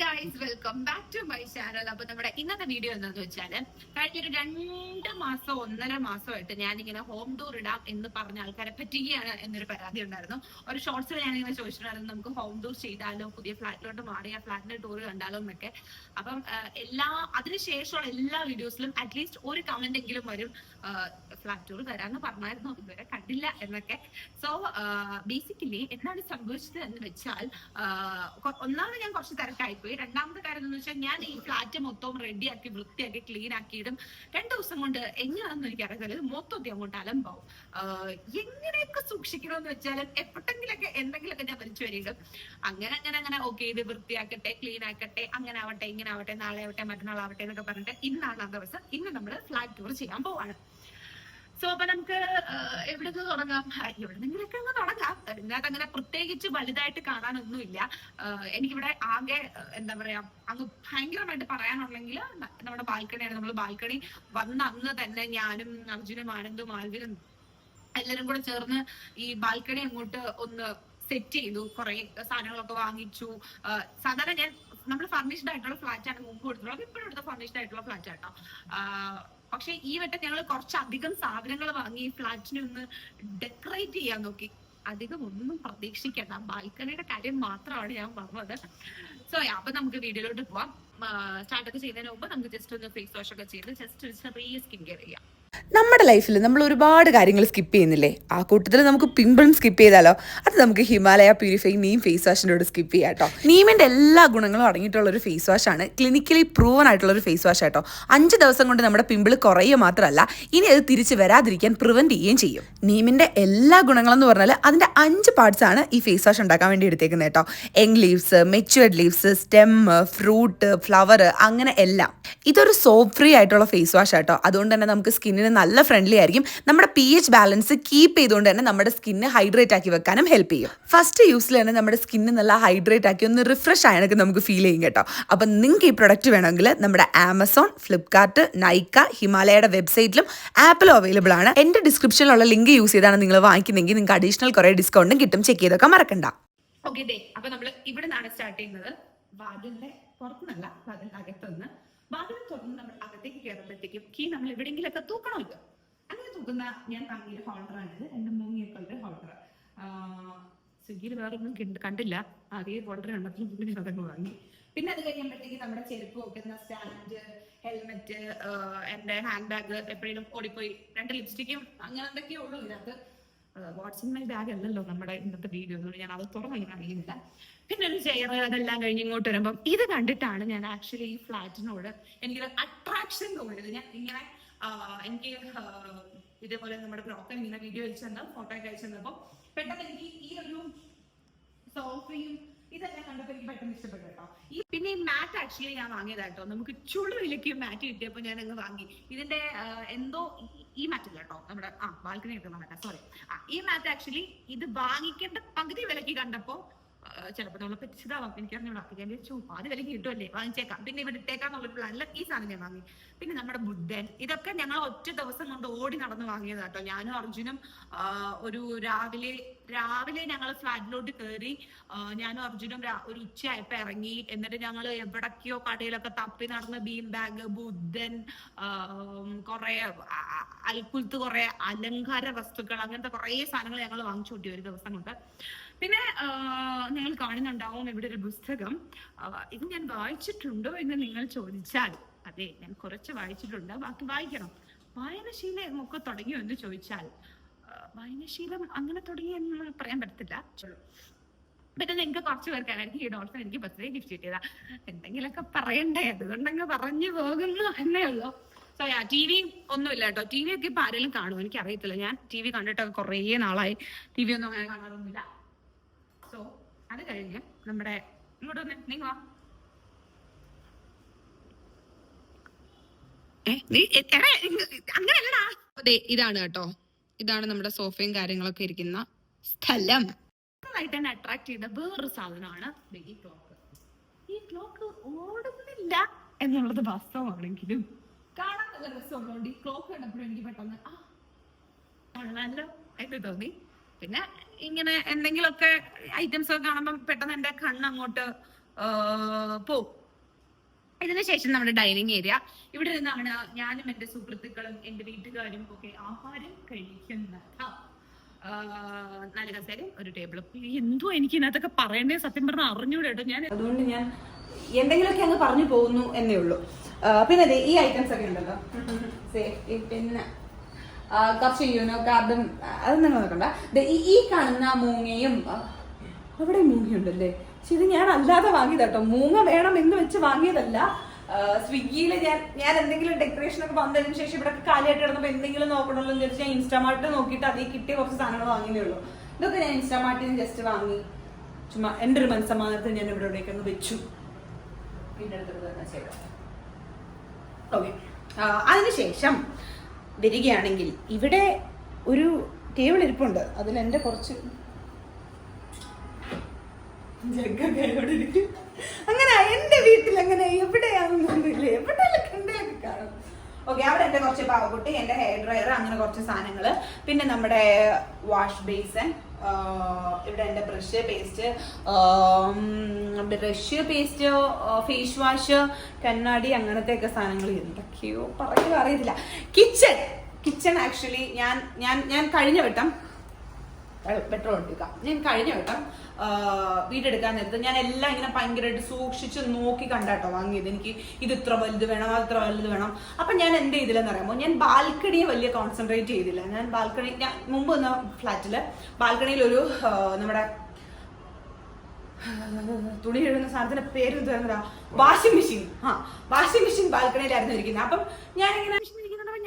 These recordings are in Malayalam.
Guys welcome back to my channel അപ്പൊ നമ്മുടെ ഇന്നത്തെ വീഡിയോ എന്താന്ന് വെച്ചാൽ കഴിഞ്ഞൊരു രണ്ട് മാസം ഒന്നര മാസമായിട്ട് ഞാനിങ്ങനെ ഹോം ടൂർ ഇടാം എന്ന് പറഞ്ഞ ആൾക്കാരെ പറ്റുകയാണ് എന്നൊരു പരാതി ഉണ്ടായിരുന്നു. ഒരു ഷോർട്സിൽ ഞാനിങ്ങനെ ചോദിച്ചിട്ടുണ്ടായിരുന്നു നമുക്ക് ഹോം ടൂർ ചെയ്താലോ? പുതിയ ഫ്ലാറ്റിലോട്ട് മാറി ആ ഫ്ലാറ്റിന്റെ ടൂർ കണ്ടാലോ? എന്നൊക്കെ. അപ്പം എല്ലാ അതിനുശേഷമുള്ള എല്ലാ വീഡിയോസിലും അറ്റ്ലീസ്റ്റ് ഒരു കമന്റ് എങ്കിലും വരും ഫ്ലാറ്റ് ടൂർ തരാന്ന് പറഞ്ഞായിരുന്നു. ഇതുവരെ കണ്ടില്ല എന്നൊക്കെ. സോ ബേസിക്കലി എന്താണ് സംഭവിച്ചത് എന്ന് വെച്ചാൽ ഒന്നാമത് ഞാൻ കുറച്ച് തിരക്കായിപ്പോയി രണ്ടാമത്തെ കാര്യം എന്ന് വെച്ചാൽ ഞാൻ ഈ ഫ്ലാറ്റ് മൊത്തം റെഡിയാക്കി വൃത്തിയാക്കി ക്ലീൻ ആക്കിയിടും രണ്ടു ദിവസം കൊണ്ട് എങ്ങനെയാണെന്ന് എനിക്ക് അറിയത്തില്ല ഇത് മൊത്തത്തിൽ അങ്ങോട്ട് അലമ്പാവും. എങ്ങനെയൊക്കെ സൂക്ഷിക്കണമെന്ന് വെച്ചാൽ എപ്പോഴെങ്കിലൊക്കെ എന്തെങ്കിലുമൊക്കെ ഞാൻ വലിച്ചു വരികയും അങ്ങനെ അങ്ങനെ അങ്ങനെ ഓക്കെ ഇത് വൃത്തിയാക്കട്ടെ ക്ലീൻ ആക്കട്ടെ അങ്ങനെ ആവട്ടെ ഇങ്ങനെ ആവട്ടെ നാളെ ആവട്ടെ മറ്റന്നാൾ ആവട്ടെ എന്നൊക്കെ പറഞ്ഞിട്ട് ഇന്നാണ് ആ ദിവസം ഇന്ന് നമ്മൾ ഫ്ലാറ്റ് ടൂർ ചെയ്യാൻ പോവാണ്. സോ അപ്പൊ നമുക്ക് എവിടെ നിന്ന് തുടങ്ങാം? എവിടെ എവിടുന്നെങ്കിലൊക്കെ ഒന്ന് തുടങ്ങാം. ഇതിനകത്ത് അങ്ങനെ പ്രത്യേകിച്ച് വലുതായിട്ട് കാണാനൊന്നുമില്ല. എനിക്കിവിടെ ആകെ എന്താ പറയാ അങ്ങ് ഭയങ്കരമായിട്ട് പറയാനുണ്ടെങ്കിൽ ന- നമ്മുടെ ബാൽക്കണിയാണ് നമ്മൾ ബാൽക്കണി വന്ന അന്ന് തന്നെ ഞാനും അർജുനും ആനന്ദും ആൽവിനും എല്ലാരും കൂടെ ചേർന്ന് ഈ ബാൽക്കണി അങ്ങോട്ട് ഒന്ന് സെറ്റ് ചെയ്തു. കുറെ സാധനങ്ങളൊക്കെ വാങ്ങിച്ചു. സാധാരണ ഞാൻ നമ്മൾ ഫർണിഷ്ഡ് ആയിട്ടുള്ള ഫ്ലാറ്റ് ആണ് മുമ്പ് കൊടുത്തിട്ടുള്ളത്. ഇപ്പോഴും എടുത്ത ഫർണിഷ്ഡ് ആയിട്ടുള്ള ഫ്ലാറ്റ് ആട്ടോ പക്ഷെ ഈ വട്ടം ഞങ്ങൾ കുറച്ചധികം സാധനങ്ങൾ വാങ്ങി ഫ്ലാറ്റിനെ ഒന്ന് ഡെക്കറേറ്റ് ചെയ്യാൻ നോക്കി. അധികം ഒന്നും പ്രതീക്ഷിക്കണ്ട. ബാൽക്കണിയുടെ കാര്യം മാത്രമാണ് ഞാൻ പറഞ്ഞത്. സോ അപ്പൊ നമുക്ക് വീഡിയോയിലോട്ട് പോവാം. സ്റ്റാർട്ടൊക്കെ ചെയ്യുന്നതിന് മുമ്പ് നമുക്ക് ജസ്റ്റ് ഒന്ന് ഫേസ് വാഷ് ഒക്കെ ചെയ്ത് ജസ്റ്റ് ഒരു ചെറിയ സ്കിൻ കെയർ ചെയ്യാം. നമ്മുടെ ലൈഫിൽ നമ്മൾ ഒരുപാട് കാര്യങ്ങൾ സ്കിപ്പ് ചെയ്യുന്നില്ലേ? ആ കൂട്ടത്തിൽ നമുക്ക് പിമ്പിളും സ്കിപ്പ് ചെയ്താലോ? അത് നമുക്ക് ഹിമാലയ പ്യൂരിഫൈ നീം ഫേസ് വാഷിന്റെ കൂടെ സ്കിപ്പ് ചെയ്യാം കേട്ടോ നീമിന്റെ എല്ലാ ഗുണങ്ങളും അടങ്ങിയിട്ടുള്ള ഒരു ഫേസ് വാഷാണ് ക്ലിനിക്കലി പ്രൂവൺ ആയിട്ടുള്ള ഒരു ഫേസ് വാഷ് കേട്ടോ അഞ്ച് ദിവസം കൊണ്ട് നമ്മുടെ പിമ്പിൾ കുറയുക മാത്രമല്ല ഇനി അത് തിരിച്ച് വരാതിരിക്കാൻ പ്രിവെന്റ് ചെയ്യുകയും ചെയ്യും. നീമിന്റെ എല്ലാ ഗുണങ്ങളെന്ന് പറഞ്ഞാൽ അതിന്റെ അഞ്ച് പാർട്സ് ആണ് ഈ ഫേസ് വാഷ് ഉണ്ടാക്കാൻ വേണ്ടി എടുത്തേക്കുന്നത് കേട്ടോ young leaves matured leaves stem fruit flower അങ്ങനെ എല്ലാം. ഇതൊരു സോപ്പ് ഫ്രീ ആയിട്ടുള്ള ഫേസ് വാഷ് കേട്ടോ അതുകൊണ്ട് തന്നെ നമുക്ക് സ്കിന്നിന് നല്ല ഫ്രണ്ട്ലി ആയിരിക്കും. നമ്മുടെ പി എച്ച് ബാലൻസ് കീപ്പ് ചെയ്തുകൊണ്ട് തന്നെ നമ്മുടെ സ്കിന്ന് ഹൈഡ്രേറ്റ് ആക്കി വെക്കാനും ഹെൽപ്പ് ചെയ്യും. ഫസ്റ്റ് യൂസിൽ തന്നെ നമ്മുടെ സ്കിന്ന് നല്ല ഹൈഡ്രേറ്റ് ആക്കി ഒന്ന് റിഫ്രഷ് ആയതൊക്കെ നമുക്ക് ഫീൽ ചെയ്യും കേട്ടോ. അപ്പം നിങ്ങൾക്ക് ഈ പ്രൊഡക്റ്റ് വേണമെങ്കിൽ നമ്മുടെ ആമസോൺ ഫ്ലിപ്കാർട്ട് നൈക്ക ഹിമാലയയുടെ വെബ്സൈറ്റിലും ആപ്പിലും അവൈലബിൾ ആണ്. എന്റെ ഡിസ്ക്രിപ്ഷനിലുള്ള ലിങ്ക് യൂസ് ചെയ്താണ് നിങ്ങൾ വാങ്ങിക്കുന്നതെങ്കിൽ നിങ്ങൾക്ക് അഡീഷണൽ കുറേ ഡിസ്കൗണ്ടും കിട്ടും. ചെക്ക് ചെയ്തൊക്കെ മറക്കണ്ട. ഓക്കെ ഡേ അപ്പൊ നമ്മൾ ഇവിടെ നിന്നാണ് സ്റ്റാർട്ട് ചെയ്യുന്നത്. വാതിലിന്റെ പുറത്തുനിന്നല്ല വാതിലിന്റെ അകത്തുനിന്ന്. വാതിൽ തുറന്ന് നമ്മൾ അകത്തേക്ക് കയറുമ്പോഴത്തേക്കും കീ നമ്മൾ എവിടെയെങ്കിലൊക്കെ തൂക്കണമല്ലോ അങ്ങനെ തൂക്കുന്ന ഞാൻ വാങ്ങിയ ഹോൾഡറാണിത് എന്റെ മൂങ്ങിയൊക്കെ ഉള്ള ഹോൾഡർ സ്വിഗ്ഗിയിൽ വേറെ ഒന്നും കണ്ട്- കണ്ടില്ല. അതേ ഹോൾഡർ കണ്ടപ്പോൾ പിന്നെ അതങ്ങ് വാങ്ങി. പിന്നെ അത് കഴിയുമ്പോഴത്തേക്ക് നമ്മുടെ ചെരുപ്പ് വെക്കുന്ന സ്റ്റാൻഡ് ഹെൽമെറ്റ് എന്റെ ഹാൻഡ് ബാഗ് എപ്പോഴേലും ഓടിപ്പോയി. രണ്ട് ലിപ്സ്റ്റിക്കും അങ്ങനെ എന്തൊക്കെയേ ഉള്ളൂ ഇതിനകത്ത്. വാട്സിംഗ് മൈ ബാഗ് അല്ലല്ലോ നമ്മുടെ ഇന്നത്തെ വീഡിയോ ഞാൻ അത് തുറന്നു പിന്നെ ഒരു ചെയർ അതെല്ലാം കഴിഞ്ഞ് ഇങ്ങോട്ട് വരുമ്പം ഇത് കണ്ടിട്ടാണ് ഞാൻ ആക്ച്വലി ഈ ഫ്ലാറ്റിനോട് എനിക്ക് അട്രാക്ഷൻ തോന്നിയത്. ഞാൻ ഇങ്ങനെ എനിക്ക് ഇതേപോലെ നമ്മുടെ ബ്രോക്കർ ഇങ്ങനെ വീഡിയോ അയച്ചു തന്നെ ഫോട്ടോ ഒക്കെ അയച്ചു തന്നപ്പോ പെട്ടെന്ന് എനിക്ക് ഈ ഒരു സോഫയും ഇതെല്ലാം കണ്ടപ്പോ എനിക്ക് പെട്ടെന്ന് ഇഷ്ടപ്പെട്ടു കേട്ടോ ഈ പിന്നെ ഈ മാറ്റ് ആക്ച്വലി ഞാൻ വാങ്ങിയതാട്ടോ. നമുക്ക് ചുളു വിലക്ക് മാറ്റ് കിട്ടിയപ്പോ ഞാൻ അങ്ങ് വാങ്ങി. ഇതിന്റെ എന്തോ ഈ- മാറ്റ് കേട്ടോ നമ്മുടെ ആ ബാൽക്കണി കിട്ടുന്ന മാറ്റാ സോറി ആ ഈ മാറ്റ് ആക്ച്വലി ഇത് വാങ്ങിക്കേണ്ട പകുതി വിലക്ക് കണ്ടപ്പോ ചിലപ്പോൾ നമ്മളെ പറ്റിച്ചതാവാം എനിക്കറിഞ്ഞൂടാ. ഞാൻ ചോദിച്ചു അത് വിലക്ക് കിട്ടുമല്ലേ വാങ്ങിച്ചേക്കാം. പിന്നെ ഇവിടെ ഇട്ടേക്കാന്നുള്ള പ്ലാനിൽ ഈ സാധനം ഞാൻ വാങ്ങി. പിന്നെ നമ്മുടെ ബുദ്ധൻ. ഇതൊക്കെ ഞങ്ങൾ ഒറ്റ ദിവസം കൊണ്ട് ഓടി നടന്ന് വാങ്ങിയതാട്ടോ. ഞാനും അർജുനും ഒരു രാവിലെ രാവിലെ ഞങ്ങൾ ഫ്ലാറ്റിലോട്ട് കയറി ഞാനും അർജുനും ഒരു ഉച്ചയായപ്പോ ഇറങ്ങി എന്നിട്ട് ഞങ്ങൾ എവിടൊക്കെയോ കടയിലൊക്കെ തപ്പി നടന്ന ബീം ബാഗ് ബുദ്ധൻ കുറെ അൽക്കുലത്ത് കുറെ അലങ്കാര വസ്തുക്കൾ അങ്ങനത്തെ കുറെ സാധനങ്ങൾ ഞങ്ങൾ വാങ്ങിച്ചു കൂട്ടി ഒരു ദിവസം കൊണ്ട് പിന്നെ നിങ്ങൾ കാണുന്നുണ്ടാവും ഇവിടെ ഒരു പുസ്തകം. ഇത് ഞാൻ വായിച്ചിട്ടുണ്ടോ എന്ന് നിങ്ങൾ ചോദിച്ചാൽ അതെ ഞാൻ കുറച്ച് വായിച്ചിട്ടുണ്ട്. ബാക്കി വായിക്കണം. വായനശീലമൊക്കെ തുടങ്ങിയോ എന്ന് ചോദിച്ചാൽ വായനശീലം അങ്ങനെ തുടങ്ങി എന്ന് പറയാൻ പറ്റത്തില്ല. പിന്നെ നിങ്ങൾക്ക് കുറച്ച് പേർക്ക് എനിക്ക് ഈ ഡോൾഫിൻ എനിക്ക് ബർത്ത്ഡേ ഗിഫ്റ്റ് കിട്ടിയതാ. എന്തെങ്കിലുമൊക്കെ പറയണ്ടേ? അതുകൊണ്ടങ്ങ് പറഞ്ഞു പോകുന്നു എന്നേ ഉള്ളൂ. സോ യാ ടി വി ഒന്നുമില്ല കേട്ടോ. ടി വി ഒക്കെ ഇപ്പൊ ആരെങ്കിലും കാണുമോ? എനിക്ക് അറിയത്തില്ല ഞാൻ ടി വി കണ്ടിട്ടൊക്കെ കുറേ നാളായി. ടി വി ഒന്നും അങ്ങനെ കാണാറൊന്നുമില്ല. സോ അത് കഴിഞ്ഞ് നമ്മുടെ ഇങ്ങോട്ട് വന്നേ. നിങ്ങൾ ഏ, അതെ ഇതാണ് കേട്ടോ. ഇതാണ് നമ്മുടെ സോഫയും കാര്യങ്ങളൊക്കെ ഇരിക്കുന്ന സ്ഥലം. നന്നായിട്ട് തന്നെ അട്രാക്ട് ചെയ്ത വേറൊരു സാധനമാണ് ഈ ക്ലോക്ക് ഈ ക്ലോക്ക് ഓടുന്നില്ല എന്നുള്ളത് വാസ്തവമാണെങ്കിലും കാണാൻ നല്ല രസമുള്ളതുകൊണ്ട് ഈ ക്ലോക്ക് കണ്ടപ്പോഴും എനിക്ക് പെട്ടെന്ന് ആ കാണാനല്ലോ എന്ന് തോന്നി. പിന്നെ ഇങ്ങനെ എന്തെങ്കിലുമൊക്കെ ഐറ്റംസ് ഒക്കെ കാണുമ്പോൾ പെട്ടെന്ന് എന്റെ കണ്ണ് അങ്ങോട്ട് പോവും ഇതിന് ശേഷം നമ്മുടെ ഡൈനിങ് ഏരിയ. ഇവിടെ നിന്നാണ് ഞാനും എന്റെ സുഹൃത്തുക്കളും എന്റെ വീട്ടുകാരും ഒക്കെ ആഹാരം കഴിക്കുന്നത്. നല്ല നാല് കസേരയും ഒരു ടേബിളും എന്തോ എനിക്ക് ഇതിനകത്തൊക്കെ പറയണ്ടേ? സത്യം പറഞ്ഞാൽ അറിഞ്ഞൂടെ ഞാൻ അതുകൊണ്ട് ഞാൻ എന്തെങ്കിലുമൊക്കെ അങ്ങ് പറഞ്ഞു പോകുന്നു എന്നേ ഉള്ളൂ. പിന്നെ അതെ ഈ ഐറ്റംസ് ഒക്കെ ഉണ്ടല്ലോ. പിന്നെ കുറച്ച് യൂനോ കാർഡും അത് നിങ്ങൾ നോക്കണ്ട. ഈ കാണുന്ന മൂങ്ങയും അവിടെ മൂങ്ങയുണ്ടല്ലേ ഇത് ഞാൻ അല്ലാതെ വാങ്ങിയതാട്ടോ. മൂങ്ങ വേണം എന്ന് വെച്ച് വാങ്ങിയതല്ല. സ്വിഗ്ഗിയിൽ ഞാൻ ഞാൻ എന്തെങ്കിലും ഡെക്കറേഷൻ ഒക്കെ വന്നതിന് ശേഷം ഇവിടെ കാലിയായിട്ട് കിടന്നപ്പോൾ എന്തെങ്കിലും നോക്കണമല്ലോ എന്ന് വിചാരിച്ച് ഞാൻ ഇൻസ്റ്റാമാർട്ട് നോക്കിയിട്ട് അതിൽ കിട്ടിയ കുറച്ച് സാധനങ്ങൾ വാങ്ങിയേ ഉള്ളൂ. ഇതൊക്കെ ഞാൻ ഇൻസ്റ്റാമാർട്ടിൽ നിന്ന് ജസ്റ്റ് വാങ്ങി. ചുമ്മാ എന്റെ ഒരു മനസ്സമാനത്തിൽ ഞാൻ ഇവിടെ ഇവിടേക്ക് ഒന്ന് വെച്ചു. പിന്നെ അടുത്തത് തന്നെ ഓക്കെ അതിനുശേഷം വരികയാണെങ്കിൽ ഇവിടെ ഒരു ടേബിൾ ഇരിപ്പുണ്ട്. അതിൽ എന്റെ കുറച്ച് അങ്ങനെ എന്റെ വീട്ടിൽ അങ്ങനെ എവിടെയാണെന്നൊന്നുമില്ല കാണും. ഓക്കെ അവിടെ എന്റെ കുറച്ച് പാവക്കുട്ടി എന്റെ ഹെയർ ഡ്രയർ അങ്ങനെ കുറച്ച് സാധനങ്ങൾ പിന്നെ നമ്മുടെ വാഷ് ബേസൻ ഇവിടെ എന്റെ brush paste brush paste face wash കണ്ണാടി അങ്ങനത്തെ ഒക്കെ സാധനങ്ങൾ എന്തൊക്കെയോ പറയുക അറിയത്തില്ല. കിച്ചൺ കിച്ചൺ ആക്ച്വലി ഞാൻ ഞാൻ ഞാൻ കഴിഞ്ഞ വട്ടം പെട്രോൾ എടുക്കാം ഞാൻ കഴിഞ്ഞ വട്ടം വീടെടുക്കാൻ നേരത്ത് ഞാൻ എല്ലാം ഇങ്ങനെ ഭയങ്കരമായിട്ട് സൂക്ഷിച്ച് നോക്കി കണ്ടാട്ടോ വാങ്ങിയത്. എനിക്ക് ഇത് ഇത്ര വലുത് വേണം അത് ഇത്ര വലുത് വേണം. അപ്പൊ ഞാൻ എന്ത് ചെയ്തില്ലെന്ന് അറിയാമോ? ഞാൻ ബാൽക്കണിയെ വലിയ കോൺസെൻട്രേറ്റ് ചെയ്തില്ല. ഞാൻ ബാൽക്കണി ഞാൻ മുമ്പ് വന്ന ഫ്ലാറ്റിൽ ബാൽക്കണിയിൽ ഒരു നമ്മുടെ തുണി കഴുകുന്ന സാധനത്തിന്റെ പേര് എന്താ? Washing machine. ആ വാഷിംഗ് മെഷീൻ ബാൽക്കണിയിലായിരുന്നു ഇരിക്കുന്നത്. അപ്പം ഞാനിങ്ങനെ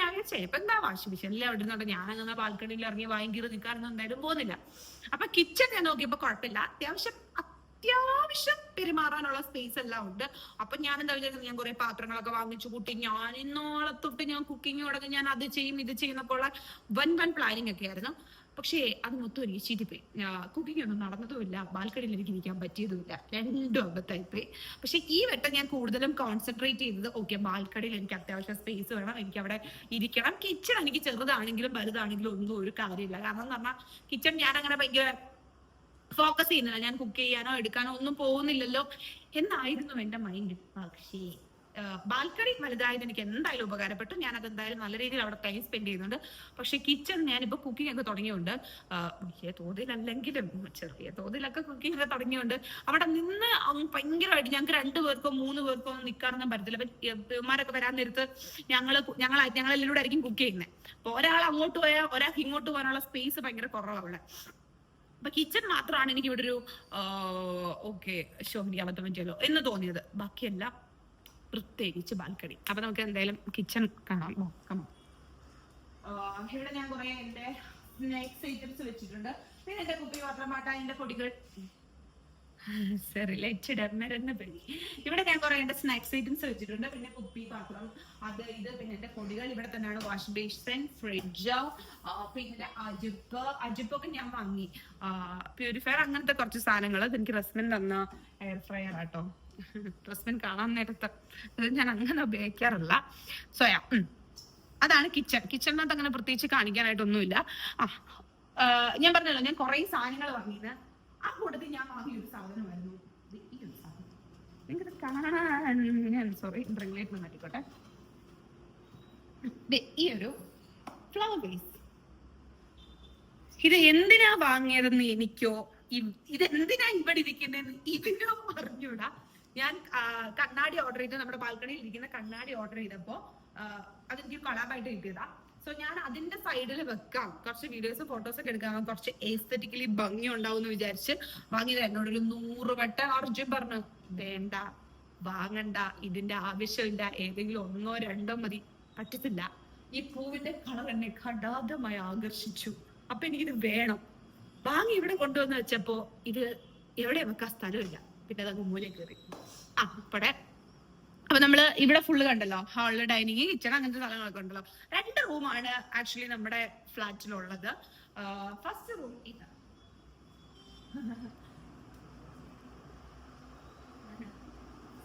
ഞാൻ വിചാരിച്ചേ ഇപ്പൊ എന്താ വാഷിംഗ് മെഷീനിൽ അവിടെ നിന്നോട്ടെ ഞാൻ അങ്ങനെ ബാൽക്കണിയിൽ ഇറങ്ങി വാങ്ങിക്കീറി നിൽക്കാറൊന്നും എന്തായാലും പോകുന്നില്ല. അപ്പൊ കിച്ചൺ ഞാൻ നോക്കിയപ്പോ കുഴപ്പമില്ല. അത്യാവശ്യം അത്യാവശ്യം പെരുമാറാനുള്ള സ്പേസ് എല്ലാം ഉണ്ട്. അപ്പൊ ഞാൻ എന്താ വിചാരിച്ചത്? ഞാൻ കുറെ പാത്രങ്ങളൊക്കെ വാങ്ങിച്ചു കൂട്ടി. ഞാൻ ഇന്നോളെ തൊട്ട് ഞാൻ കുക്കിംഗ് തുടങ്ങി. ഞാൻ അത് ചെയ്യും ഇത് ചെയ്യുന്നൊക്കെ ഉള്ള വൻ വൻ പ്ലാനിങ് ഒക്കെ ആയിരുന്നു. പക്ഷേ അത് മൊത്തം എനിക്ക് ചീറ്റിപ്പോയി കുക്കിംഗ് ഒന്നും നടന്നതുമില്ല. ബാൽക്കണിയിൽ എനിക്ക് ഇരിക്കാൻ പറ്റിയതുമില്ല. രണ്ടും അബദ്ധമായിപ്പോയി പക്ഷെ ഈ വട്ടം ഞാൻ കൂടുതലും കോൺസെൻട്രേറ്റ് ചെയ്തത് ഓക്കെ ബാൽക്കണിയിൽ എനിക്ക് അത്യാവശ്യം സ്പേസ് വേണം എനിക്ക് അവിടെ ഇരിക്കണം. കിച്ചൺ എനിക്ക് ചെറുതാണെങ്കിലും വലുതാണെങ്കിലും ഒന്നും ഒരു കാര്യമില്ല. കാരണം എന്ന് പറഞ്ഞാൽ കിച്ചൺ ഞാൻ അങ്ങനെ ഭയങ്കര ഫോക്കസ് ചെയ്യുന്നില്ല. ഞാൻ കുക്ക് ചെയ്യാനോ എടുക്കാനോ ഒന്നും പോകുന്നില്ലല്ലോ. എന്നായിരുന്നു എന്റെ മൈൻഡ് പക്ഷേ ബാൽക്കണി വലുതായത് എനിക്ക് എന്തായാലും ഉപകാരപ്പെട്ടു. ഞാൻ അത് എന്തായാലും നല്ല രീതിയിൽ അവിടെ ടൈം സ്പെൻഡ് ചെയ്യുന്നുണ്ട്. പക്ഷെ കിച്ചൺ ഞാനിപ്പോ കുക്കിംഗ് ഒക്കെ തുടങ്ങിയുണ്ട്. വലിയ തോതിലല്ലെങ്കിലും ചെറിയ തോതിലൊക്കെ കുക്കിംഗ് ഒക്കെ തുടങ്ങിയുണ്ട്. അവിടെ നിന്ന് ഭയങ്കരമായിട്ട് ഞങ്ങൾക്ക് രണ്ടു പേർക്കോ മൂന്ന് പേർക്കോ ഒന്നും നിൽക്കാനൊന്നും പറ്റത്തില്ല. ഇവന്മാരൊക്കെ വരാൻ നേരത്ത് ഞങ്ങൾ ഞങ്ങൾ ഞങ്ങളെല്ലാം ആയിരിക്കും കുക്ക് ചെയ്യുന്നത് അപ്പൊ ഒരാൾ അങ്ങോട്ട് പോയാൽ ഒരാൾക്ക് ഇങ്ങോട്ട് പോകാനുള്ള സ്പേസ് ഭയങ്കര കുറവാണ് അവിടെ. അപ്പൊ കിച്ചൺ മാത്രമാണ് എനിക്ക് ഇവിടെ ഒരു ഓക്കെ ശോഭിക്കാൻ അബദ്ധം പറ്റിയല്ലോ എന്ന് തോന്നിയത്. ബാക്കിയെല്ലാം പ്രത്യേകിച്ച് ബാൽക്കണി. അപ്പൊ നമുക്ക് എന്തായാലും കിച്ചൺ കാണാം. നോക്കാം ഇവിടെ ഞാൻ കുറെ എന്റെ സ്നാക്സ് ഐറ്റംസ് വെച്ചിട്ടുണ്ട്. പിന്നെ എന്റെ കുപ്പി പാത്രമാട്ട എന്റെ പൊടികൾ. റിലേറ്റഡ് മരുന്ന് പണി ഇവിടെ ഞാൻ കുറെ എന്റെ സ്നാക്സ് ഐറ്റംസ് വെച്ചിട്ടുണ്ട്. പിന്നെ കുപ്പി പാത്രം അത് ഇത് പിന്നെ എന്റെ പൊടികൾ. ഇവിടെ തന്നെയാണ് വാഷ് ബേസൻ ഫ്രിഡ്ജ് പിന്നെ അജിപ്പ് അജിപ്പൊക്കെ ഞാൻ വാങ്ങി. പ്യൂരിഫയർ അങ്ങനത്തെ കുറച്ച് സാധനങ്ങൾ എനിക്ക് റസ്മിൻ തന്ന എയർ ഫ്രയർ ആട്ടോ. റസ്മിൻ കാണാൻ നേരത്ത് അത് ഞാൻ അങ്ങനെ ഉപയോഗിക്കാറില്ല. സോയാ. അതാണ് കിച്ചൺ കിച്ചണിനകത്ത് അങ്ങനെ പ്രത്യേകിച്ച് കാണിക്കാനായിട്ടൊന്നുമില്ല. ആ ഞാൻ പറഞ്ഞല്ലോ ഞാൻ കുറേ സാധനങ്ങൾ വാങ്ങിയത്. ആ കൂട്ടത്തിൽ ഞാൻ വാങ്ങിയ ഒരു സാധനമായിരുന്നു. സാധനം. ഞാൻ സോറി ഒരു ഫ്ലവർ ഇത് എന്തിനാ വാങ്ങിയതെന്ന് എനിക്കോ ഇ- ഇത് എന്തിനാ ഇവിടെ ഇരിക്കുന്നതെന്ന് ഇതിനോ അറിഞ്ഞൂടാ. ഞാൻ കണ്ണാടി ഓർഡർ ചെയ്ത് നമ്മുടെ ബാൽക്കണിയിൽ ഇരിക്കുന്ന കണ്ണാടി ഓർഡർ ചെയ്തപ്പോൾ അതെനിക്ക് കൊളാബായിട്ട് കിട്ടിയതാ. സോ ഞാൻ അതിന്റെ സൈഡിൽ വെക്കാം. കുറച്ച് വീഡിയോസ് ഫോട്ടോസ് ഒക്കെ എടുക്കാം. കുറച്ച് എസ്തറ്റിക്കലി ഭംഗി ഉണ്ടാവും എന്ന് വിചാരിച്ച് വാങ്ങിയത് എന്നോട് ഒരു നൂറ് വട്ടം അർജുൻ പറഞ്ഞു വേണ്ട വാങ്ങണ്ട. ഇതിന്റെ ആവശ്യമില്ല. ഏതെങ്കിലും ഒന്നോ രണ്ടോ മതി. പറ്റത്തില്ല. ഈ പൂവിന്റെ കളർ എന്നെ കടാതമായി ആകർഷിച്ചു. അപ്പൊ എനിക്കിത് വേണം. വാങ്ങി ഇവിടെ കൊണ്ടുവന്ന് വെച്ചപ്പോ ഇത് എവിടെ വെക്കാൻ സ്ഥലമില്ല. പിന്നെ അതങ്ങ് മൂലം കയറി. ആ ഇപ്പടെ അപ്പൊ നമ്മൾ ഇവിടെ ഫുള്ള് കണ്ടല്ലോ. ഹാളിൽ ഡൈനിങ് കിച്ചൺ അങ്ങനത്തെ സ്ഥലങ്ങളൊക്കെ ഉണ്ടല്ലോ. രണ്ട് റൂമാണ് ആക്ച്വലി നമ്മുടെ ഫ്ലാറ്റിലുള്ളത് ഫസ്റ്റ് റൂം ഇത്.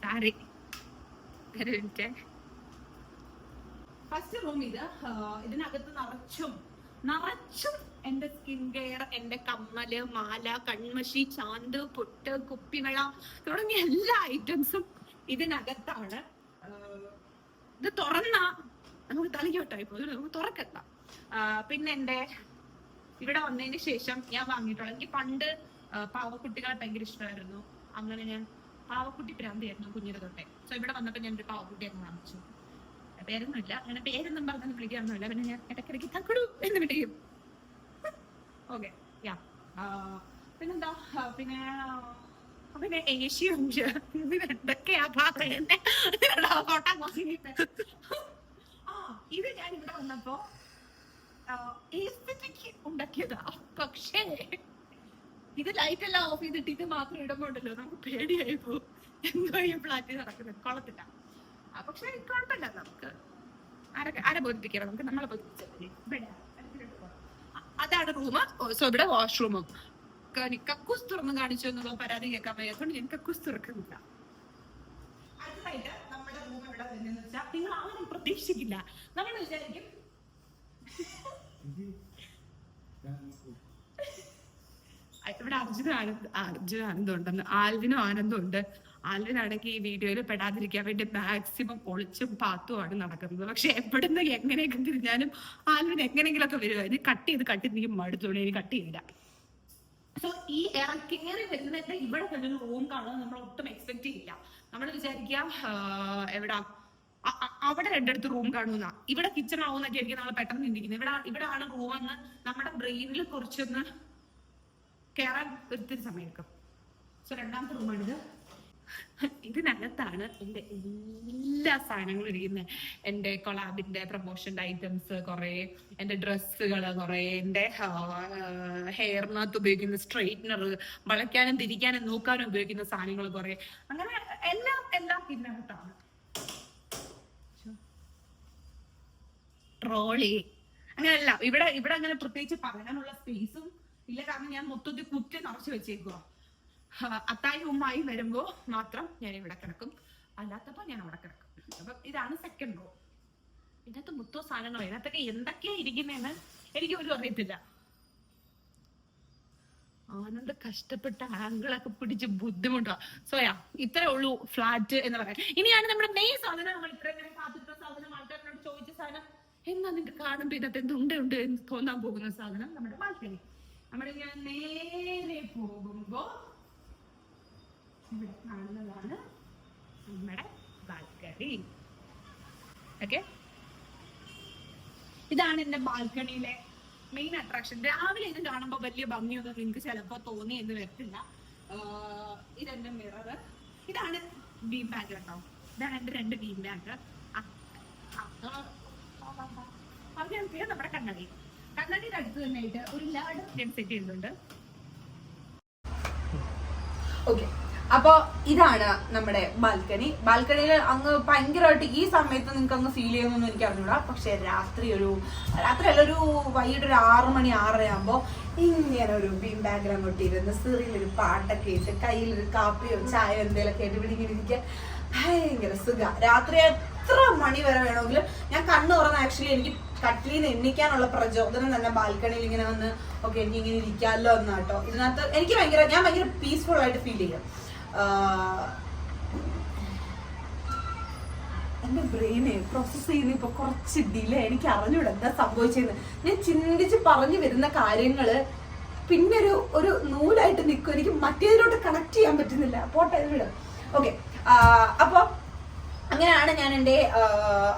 സാരി ഒരു മിനിറ്റ് ഫസ്റ്റ് റൂം ഇത്. ഇതിനകത്ത് നിറച്ചും നിറച്ചും എന്റെ സ്കിൻ കെയർ എന്റെ കമ്മൽ മാല കൺമഷി ചാന്ത് പൊട്ട് കുപ്പിവള തുടങ്ങിയ എല്ലാ ഐറ്റംസും ഇതിനകത്താണ്. ഇത് തുറന്ന നമുക്ക് തലയോട്ടായി പോകും നമുക്ക് തുറക്കണ്ട പിന്നെ എന്റെ ഇവിടെ വന്നതിന് ശേഷം ഞാൻ വാങ്ങിയിട്ടുള്ള എനിക്ക് പണ്ട് പാവക്കുട്ടികളെ ഭയങ്കര ഇഷ്ടമായിരുന്നു. അങ്ങനെ ഞാൻ പാവക്കുട്ടി ഭ്രാന്തിയായിരുന്നു കുഞ്ഞിന് തൊട്ടേ സോ ഇവിടെ വന്നപ്പോ ഞാൻ ഒരു പാവക്കുട്ടി അങ്ങ് വാങ്ങിച്ചു. പേരൊന്നുമില്ല. അങ്ങനെ പേരൊന്നും പറഞ്ഞൊന്നും വിളിക്കാറൊന്നുമില്ല. പിന്നെ ഞാൻ ഇടയ്ക്കിടയ്ക്ക് തക്കടു എന്ന് വിളിക്കും. ഓക്കെ യാ പിന്നെന്താ? പിന്നെ പിന്നെ പിന്നെ എന്തൊക്കെയാ പറയുന്നേ? കോട്ട ആ ഇത് ഞാൻ ഇവിടെ വന്നപ്പോ ഉണ്ടാക്കിയതാ. പക്ഷേ ഇത് ലൈറ്റ് എല്ലാം ഓഫ് ചെയ്തിട്ട് ഇത് മാത്രം ഇടുമ്പോണ്ടല്ലോ നമുക്ക് പേടിയായി എന്തോ ഈ ഫ്ലാറ്റ് നടക്കുന്നത്. കൊള്ളത്തില്ല. പക്ഷേ കുഴപ്പമില്ല നമുക്ക്. ആരെ ആരെ ബോധിപ്പിക്കണം? നമുക്ക് നമ്മളെ ബോധിപ്പിച്ചാൽ അതാണ് റൂം സോ ഇവിടെ വാഷ്റൂമും കക്കൂസ് തുറന്ന് കാണിച്ചു എന്നുള്ള പരാതി കേൾക്കാൻ വയ്യാത്തോണ്ട് ഞാൻ കക്കൂസ് തുറക്കുന്നില്ല. നമ്മുടെ റൂം ഇവിടെ വരുന്നതെന്ന് വെച്ചാൽ നിങ്ങൾ ആരും പ്രതീക്ഷിക്കില്ല. നമ്മൾ വിചാരിക്കും ഇവിടെ അർജുന ആനന്ദ് അർജുന ആനന്ദം ഉണ്ടെന്ന് ആൽവിനും ആനന്ദം ഉണ്ട് ആൽവിനാണെങ്കിൽ ഈ വീഡിയോയിൽ പെടാതിരിക്കാൻ വേണ്ടി മാക്സിമം ഒളിച്ചും പാത്തുമാണ് നടക്കുന്നത്. പക്ഷെ എവിടുന്ന് എങ്ങനെയൊക്കെ തിരിഞ്ഞാലും ആൽവിൻ എങ്ങനെയെങ്കിലൊക്കെ വരുക ഇത് കട്ട് ചെയ്ത് കട്ട് ചെയ്ത് മടുത്തോളൂ ഇനി കട്ട് ചെയ്യില്ല. സോ ഈ കയറി വരുന്നതിന്റെ ഇവിടെ തന്നെ ഒരു റൂം കാണുന്നത് നമ്മൾ ഒട്ടും എക്സ്പെക്ട് ചെയ്യില്ല. നമ്മൾ വിചാരിക്കുക എവിടാ? അവിടെ രണ്ടിടത്ത് റൂം കാണുന്ന. ഇവിടെ കിച്ചൺ ആവുന്നൊക്കെ ആയിരിക്കും നമ്മൾ പെട്ടെന്ന് ചിന്തിക്കുന്നത്. ഇവിടെ ഇവിടെ ആണ് റൂം എന്ന് നമ്മുടെ ബ്രെയിനിൽ കുറച്ചൊന്ന് കയറാൻ ഒത്തിരി സമയം എടുക്കും സോ രണ്ടാമത്തെ റൂമാണിത് ഇതിനകത്താണ് എന്റെ എല്ലാ സാധനങ്ങളും ഇരിക്കുന്നത് എന്റെ കൊളാബിന്റെ പ്രൊമോഷന്റെ ഐറ്റംസ് കുറെ എന്റെ ഡ്രസ്സുകൾ കുറെ എന്റെ ഹെയറിനകത്ത് ഉപയോഗിക്കുന്ന സ്ട്രെയിറ്റ്നർ വളയ്ക്കാനും തിരിക്കാനും നോക്കാനും ഉപയോഗിക്കുന്ന സാധനങ്ങൾ കുറെ. അങ്ങനെ എല്ലാം എല്ലാം ഇതിനകത്താണ് ട്രോളി. അങ്ങനെയല്ല. ഇവിടെ ഇവിടെ അങ്ങനെ പ്രത്യേകിച്ച് പറയാനുള്ള സ്പേസും ഇല്ല കാരണം ഞാൻ മൊത്തത്തിൽ കുറ്റി നിറച്ചു വെച്ചേക്കുക അത്തായും ഉമ്മായി വരുമ്പോ മാത്രം ഞാൻ ഇവിടെ കിടക്കും. അല്ലാത്തപ്പോ ഞാൻ അവിടെ കിടക്കും. അപ്പൊ ഇതാണ് സെക്കൻഡ് റോ ഇതിനകത്ത് മൊത്തം സാധനങ്ങൾ ഇതിനകത്തൊക്കെ എന്തൊക്കെയാ ഇരിക്കുന്നതെന്ന് എനിക്ക് ഒരു അറിയത്തില്ല. ആനന്ദ കഷ്ടപ്പെട്ട ആംഗിളൊക്കെ പിടിച്ച് ബുദ്ധിമുട്ടാ സോയാ ഇത്രേ ഉള്ളൂ ഫ്ലാറ്റ് എന്ന് പറയാം ഇനിയാണ് നമ്മുടെ മെയിൻ സാധനം. നമ്മൾ ഇത്രയും കാത്തിട്ട സാധനം ആൾക്കാരോട് ചോദിച്ച സാധനം. എന്നാ നിങ്ങൾക്ക് കാണുമ്പോ ഇതിനകത്ത് എന്തുണ്ട് ഉണ്ട് എന്ന് തോന്നാൻ പോകുന്ന സാധനം നമ്മുടെ ബാൽക്കണി. നമ്മുടെ ഞാൻ നേരെ പോകുമ്പോ ഇവിടെ കാണുന്നതാണ് നമ്മുടെ ബാൽക്കണി. ഓക്കെ ഇതാണ് എന്റെ ബാൽക്കണിയിലെ മെയിൻ അട്രാക്ഷൻ രാവിലെ ഇത് കാണുമ്പോൾ വലിയ ഭംഗിയൊന്നും നിങ്ങൾക്ക് ചിലപ്പോ തോന്നി എന്ന് വരത്തില്ല. ഇതെന്റെ മിറർ ഇതാണ് ബീം ബാഗ് കേട്ടോ. ഇതാണ് എന്റെ രണ്ട് ബീം ബാഗ് അത് നമ്മുടെ കണ്ണടി. കണ്ണടിയുടെ അടുത്ത് തന്നെയായിട്ട് ഒരു ലാഡർ സെറ്റ് ചെയ്യുന്നുണ്ട് ഓക്കെ. അപ്പൊ ഇതാണ് നമ്മുടെ ബാൽക്കണി. ബാൽക്കണിയിൽ അങ്ങ് ഭയങ്കരമായിട്ട് ഈ സമയത്ത് നിങ്ങൾക്ക് അങ്ങ് ഫീൽ ചെയ്യുന്നൊന്നും എനിക്ക് അറിഞ്ഞൂടാ. പക്ഷെ രാത്രി ഒരു രാത്രി അല്ല ഒരു വൈകിട്ട് ഒരു ആറു മണി ആറര ആകുമ്പോൾ ഇങ്ങനെ ഒരു ബീം ബാഗ്രം കൊട്ടിയിരുന്ന് ഒരു പാട്ടൊക്കെ ഇട്ട് കയ്യിൽ ഒരു കാപ്പിയോ ചായയോ എന്തെങ്കിലുമൊക്കെ ആയിട്ട് ഇവിടെ ഇങ്ങനെ ഭയങ്കര സുഖ. രാത്രി എത്ര മണി വരെ വേണമെങ്കിലും ഞാൻ കണ്ണു തുറന്ന് ആക്ച്വലി എനിക്ക് കട്ടിലിൽ നിന്ന് എണ്ണിക്കാനുള്ള പ്രചോദനം തന്നെ ബാൽക്കണിയിൽ ഇങ്ങനെ വന്ന് ഓക്കെ എനിക്ക് ഇങ്ങനെ ഇരിക്കാമല്ലോ എന്ന് കേട്ടോ ഇതിനകത്ത് എനിക്ക് ഭയങ്കര ഞാൻ ഭയങ്കര പീസ്ഫുൾ ആയിട്ട് ഫീൽ ചെയ്യും. എന്റെ ബ്രെയിനെ പ്രോസസ് ചെയ്യുന്ന ഇപ്പൊ കുറച്ച് ഡിലേ. എനിക്ക് അറിഞ്ഞൂടെ എന്താ സംഭവിച്ചതെന്ന് ഞാൻ ചിന്തിച്ച് പറഞ്ഞു വരുന്ന കാര്യങ്ങൾ പിന്നെ ഒരു ഒരു നൂലായിട്ട് നിൽക്കും എനിക്ക് മറ്റേതിലോട്ട് കണക്ട് ചെയ്യാൻ പറ്റുന്നില്ല. പോട്ടെ ഇത് വിടും. ഓക്കെ അപ്പൊ അങ്ങനെയാണ് ഞാൻ എന്റെ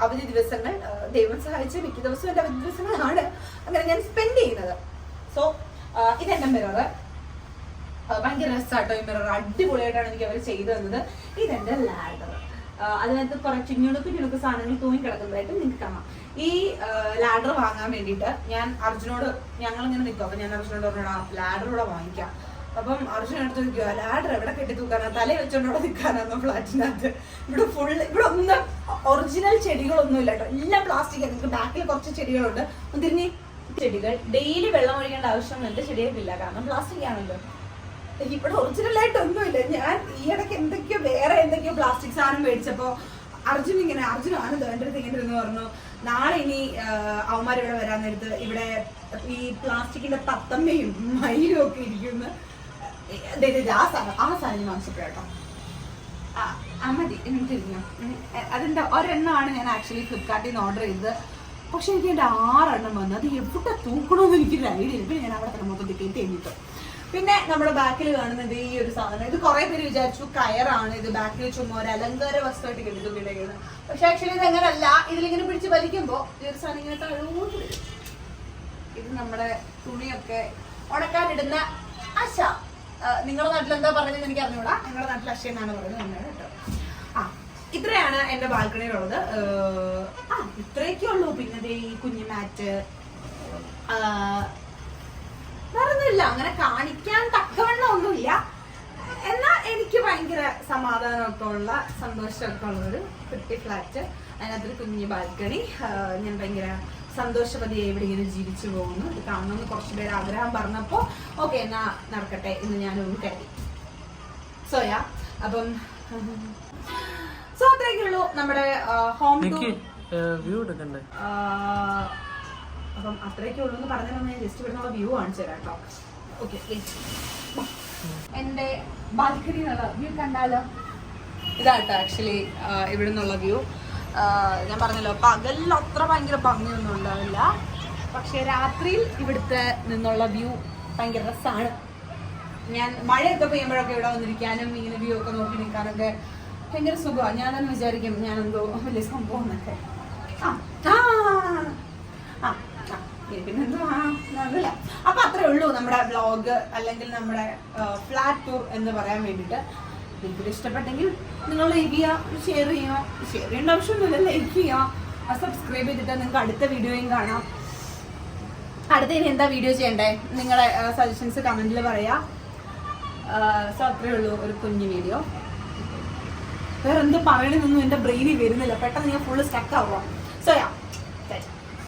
അവധി ദിവസങ്ങൾ ദൈവം സഹായിച്ച് മിക്ക ദിവസവും എന്റെ അവധി ദിവസങ്ങളാണ് അങ്ങനെ ഞാൻ സ്പെൻഡ് ചെയ്യുന്നത്. സോ ഇതെന്റെ മിറർ ഭയങ്കര രസമാട്ടോ ഈ മിറർ അടിപൊളിയായിട്ടാണ് എനിക്ക് അവർ ചെയ്തു തന്നത്. ഇതെന്റെ ലാഡർ അതിനകത്ത് കുറെ ചിഞ്ഞുണുക്ക് ചിണുക്ക് സാധനങ്ങൾ തൂങ്ങി കിടക്കുന്നതായിട്ട് നിങ്ങൾക്ക് കാണാം. ഈ ലാഡർ വാങ്ങാൻ വേണ്ടിയിട്ട് ഞാൻ അർജുനോട് ഞങ്ങൾ ഇങ്ങനെ നിൽക്കും. അപ്പൊ ഞാൻ അർജുനോട് പറഞ്ഞു ലാഡർ കൂടെ വാങ്ങിക്കാം. അപ്പം അർജുൻ എടുത്ത് നിൽക്കുക ലാഡർ എവിടെ കെട്ടി തൂക്കാനാ? തല വെച്ചോണ്ട് അവിടെ നിൽക്കാനാന്നോ ഫ്ലാറ്റിനകത്ത്? ഇവിടെ ഫുൾ ഇവിടെ ഒന്നും ഒറിജിനൽ ചെടികളൊന്നും ഇല്ല കേട്ടോ. എല്ലാം പ്ലാസ്റ്റിക് നിങ്ങൾക്ക് ബാക്കിൽ കുറച്ച് ചെടികളുണ്ട്. തിരിഞ്ഞ് ചെടികൾ ഡെയിലി വെള്ളം ഒഴിക്കേണ്ട ആവശ്യമൊന്നും എന്റെ ചെടികൾക്കില്ല കാരണം പ്ലാസ്റ്റിക് ആണല്ലോ. ഇവിടെ ഒന്നുമില്ല. ഞാൻ ഈ ഇടയ്ക്ക് എന്തൊക്കെയോ വേറെ എന്തൊക്കെയോ പ്ലാസ്റ്റിക് സാധനം മേടിച്ചപ്പോ അർജുൻ ഇങ്ങനെ അർജുൻ ആണ് എന്റെ അടുത്ത് ഇങ്ങനെ പറഞ്ഞു നാളെ ഇനി അവന്മാർ ഇവിടെ വരാൻ നേരത്ത് ഇവിടെ ഈ പ്ലാസ്റ്റിക്കിന്റെ തത്തമ്മയും മയിലും ഒക്കെ ഇരിക്കുന്ന. സാധനം ആ. അതിന്റെ ഒരെണ്ണമാണ് ഞാൻ ആക്ച്വലി ഫ്ലിപ്കാർട്ടിൽ നിന്ന് ഓർഡർ ചെയ്തത്. പക്ഷെ എനിക്ക് എന്റെ ആറെണ്ണം വന്നു. അത് എവിടെ തൂക്കണമെന്ന് എനിക്കൊരു ഐഡിയ ഇല്ല. ഞാൻ അവിടെ തന്നെ മൊത്തം കയറ്റി എണ്ണിട്ടു പിന്നെ നമ്മുടെ ബാക്കിൽ കാണുന്നത് ഈ ഒരു സാധനം. ഇത് കുറെ പേര് വിചാരിച്ചു കയറാണ്. ഇത് ബാക്കിൽ ചുമ്മാ ഒരു അലങ്കാര വസ്തുവായിട്ട് കിട്ടുന്നത് പക്ഷെ ആക്ച്വലി ഇത് അങ്ങനല്ല. ഇതിലിങ്ങനെ പിടിച്ച് വലിക്കുമ്പോൾ ഈ ഒരു സാധനം ഇങ്ങനെ തഴുകൊണ്ട് ഇത് നമ്മുടെ തുണിയൊക്കെ ഉണക്കാനിടുന്ന അശ നിങ്ങളുടെ നാട്ടിൽ എന്താ പറയുന്നത് എനിക്ക് അറിഞ്ഞൂടാ. നിങ്ങളുടെ നാട്ടിൽ അക്ഷയ എന്നാണ് പറയുന്നത് എന്നാണ് കേട്ടോ. ആ ഇത്രയാണ് എന്റെ ബാൽക്കണിയിലുള്ളത്. ആ ഇത്രയൊക്കെ ഉള്ളൂ. പിന്നെ ഈ കുഞ്ഞു മാറ്റ്. വേറൊന്നുമില്ല. അങ്ങനെ കാണിക്കാൻ തക്കവണ്ണം ഒന്നുമില്ല എന്നാൽ എനിക്ക് ഭയങ്കര സമാധാനമൊക്കെ ഉള്ള സന്തോഷമൊക്കെ ഉള്ളൊരു കുട്ടി ഫ്ലാറ്റ് അതിനകത്തൊരു കുഞ്ഞു ബാൽക്കണി. ഞാൻ ഭയങ്കര സന്തോഷവതിയായി ഇവിടെ ഇങ്ങനെ ജീവിച്ചു പോകുന്നു. ഇത് കാണണമെന്ന് കുറച്ച് പേര് ആഗ്രഹം പറഞ്ഞപ്പോൾ ഓക്കെ എന്നാ നടക്കട്ടെ എന്ന് ഞാൻ ഞാനൊന്ന് കരുതി. സോയാ അപ്പം സോ അത്രയൊക്കെ ഉള്ളു നമ്മുടെ ഹോം ടു വ്യൂ എടുക്കണ്ടേ? അപ്പം അത്രയൊക്കെ ഉള്ളൂ എന്ന് പറഞ്ഞാൽ ഞാൻ ജസ്റ്റ് ഇവിടുന്നുള്ള വ്യൂ കാണിച്ചു തരാം കേട്ടോ. ഓക്കെ എന്റെ ബാൽക്കണി എന്നുള്ള വ്യൂ കണ്ടാലോ? ഇതാട്ടോ ആക്ച്വലി ഇവിടെ നിന്നുള്ള വ്യൂ ഞാൻ പറഞ്ഞല്ലോ പകലിൽ അത്ര ഭയങ്കര ഭംഗിയൊന്നും ഉണ്ടാവില്ല. പക്ഷെ രാത്രിയിൽ ഇവിടുത്തെ നിന്നുള്ള വ്യൂ ഭയങ്കര രസമാണ് ഞാൻ മഴയൊക്കെ പെയ്യുമ്പോഴൊക്കെ ഇവിടെ വന്നിരിക്കാനും ഇങ്ങനെ വ്യൂ ഒക്കെ നോക്കി നിൽക്കാനൊക്കെ ഭയങ്കര സുഖമാണ് ഞാനൊന്ന് വിചാരിക്കും ഞാനെന്തോ വലിയ സംഭവം എന്നൊക്കെ ആ ആ അപ്പൊ അത്രേ ഉള്ളൂ നമ്മുടെ ബ്ലോഗ് അല്ലെങ്കിൽ നമ്മുടെ ഫ്ലാറ്റ് ടൂർ എന്ന് പറയാൻ വേണ്ടിയിട്ട്. നിങ്ങൾക്ക് ഇഷ്ടപ്പെട്ടെങ്കിൽ നിങ്ങൾ ലൈക്ക് ചെയ്യുക ഷെയർ ചെയ്യുക ഷെയർ ചെയ്യേണ്ട ആവശ്യമൊന്നുമില്ല ലൈക്ക് ചെയ്യുക സബ്സ്ക്രൈബ് ചെയ്തിട്ട് നിങ്ങൾക്ക് അടുത്ത വീഡിയോയും കാണാം. അടുത്ത ഇനി എന്താ വീഡിയോ ചെയ്യണ്ടേ? നിങ്ങളെ സജഷൻസ് കമന്റിൽ പറയാം. സോ അത്രേ ഉള്ളൂ ഒരു കുഞ്ഞു വീഡിയോ വേറെ എന്ത് പറയണമെന്നൊന്നും എന്റെ ബ്രെയിനിൽ വരുന്നില്ല. പെട്ടെന്ന് ഞാൻ ഫുള്ള് സ്റ്റക്ക് ആവുക സോ യാ